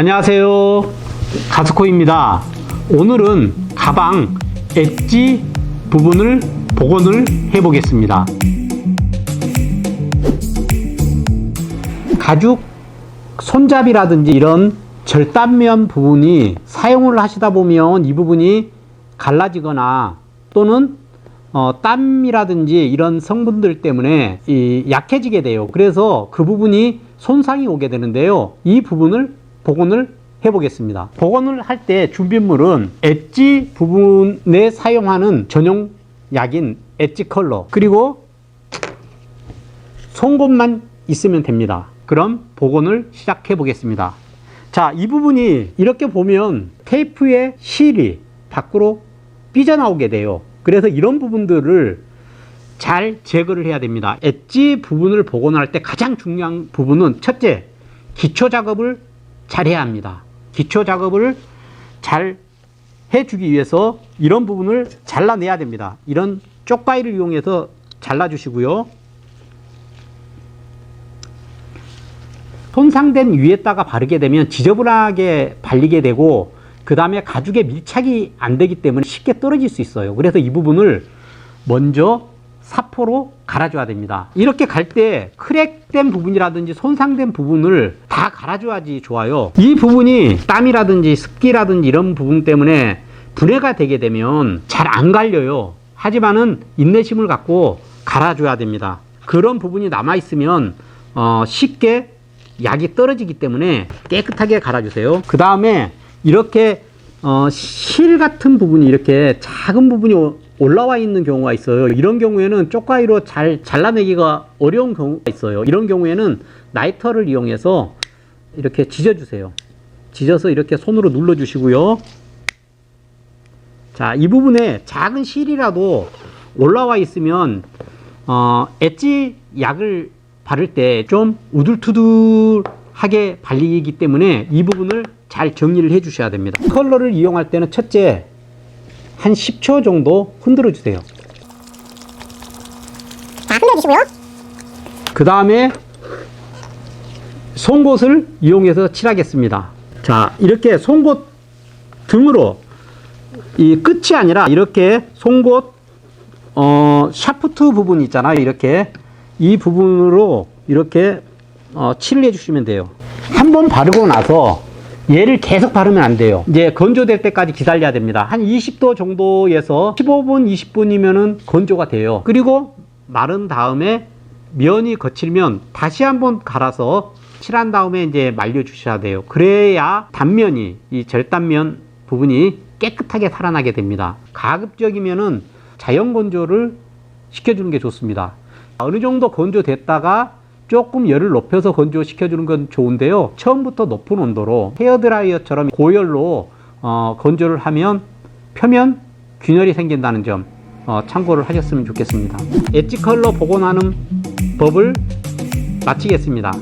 안녕하세요. 가스코입니다. 오늘은 가방 엣지 부분을 복원을 해 보겠습니다. 가죽 손잡이라든지 이런 절단면 부분이 사용을 하시다 보면 이 부분이 갈라지거나 또는 어, 땀이라든지 이런 성분들 때문에 이 약해지게 돼요. 그래서 그 부분이 손상이 오게 되는데요. 이 부분을 복원을 해 보겠습니다. 복원을 할 때 준비물은 엣지 부분에 사용하는 전용 약인 엣지 컬러 그리고 송곳만 있으면 됩니다. 그럼 복원을 시작해 보겠습니다. 자, 이 부분이 이렇게 보면 테이프의 실이 밖으로 삐져나오게 돼요. 그래서 이런 부분들을 잘 제거를 해야 됩니다. 엣지 부분을 복원할 때 가장 중요한 부분은 첫째, 기초 작업을 잘 해야 합니다. 기초 작업을 잘 해주기 위해서 이런 부분을 잘라내야 됩니다. 이런 쪽바위를 이용해서 잘라주시고요. 손상된 위에다가 바르게 되면 지저분하게 발리게 되고 그 다음에 가죽에 밀착이 안 되기 때문에 쉽게 떨어질 수 있어요. 그래서 이 부분을 먼저 사포로 갈아줘야 됩니다. 이렇게 갈 때 크랙 된 부분이라든지 손상된 부분을 다 갈아줘야지 좋아요. 이 부분이 땀이라든지 습기라든지 이런 부분 때문에 분해가 되게 되면 잘 안 갈려요. 하지만은 인내심을 갖고 갈아줘야 됩니다. 그런 부분이 남아 있으면 어, 쉽게 약이 떨어지기 때문에 깨끗하게 갈아주세요. 그 다음에 이렇게 어, 실 같은 부분이 이렇게 작은 부분이 오- 올라와 있는 경우가 있어요. 이런 경우에는 쪽가위로 잘 잘라내기가 어려운 경우가 있어요. 이런 경우에는 나이터를 이용해서 이렇게 지져주세요. 지져서 이렇게 손으로 눌러주시고요. 자, 이 부분에 작은 실이라도 올라와 있으면 어, 엣지 약을 바를 때 좀 우둘투둘하게 발리기 때문에 이 부분을 잘 정리를 해 주셔야 됩니다. 컬러를 이용할 때는 첫째 한 10초 정도 흔들어 주세요. 자, 흔들어 주시고요. 그 다음에 송곳을 이용해서 칠하겠습니다. 자, 이렇게 송곳 등으로 이 끝이 아니라 이렇게 송곳 어, 샤프트 부분 있잖아요. 이렇게 이 부분으로 이렇게 어, 칠을 해주시면 돼요. 한번 바르고 나서 얘를 계속 바르면 안 돼요. 이제 건조될 때까지 기다려야 됩니다. 한 20도 정도에서 15분, 20분이면은 건조가 돼요. 그리고 마른 다음에 면이 거칠면 다시 한번 갈아서 칠한 다음에 이제 말려 주셔야 돼요. 그래야 단면이 이 절단면 부분이 깨끗하게 살아나게 됩니다. 가급적이면은 자연 건조를 시켜주는 게 좋습니다. 어느 정도 건조됐다가 조금 열을 높여서 건조시켜주는 건 좋은데요. 처음부터 높은 온도로 헤어드라이어처럼 고열로 어, 건조를 하면 표면 균열이 생긴다는 점 어, 참고를 하셨으면 좋겠습니다. 엣지 컬러 복원하는 법을 마치겠습니다.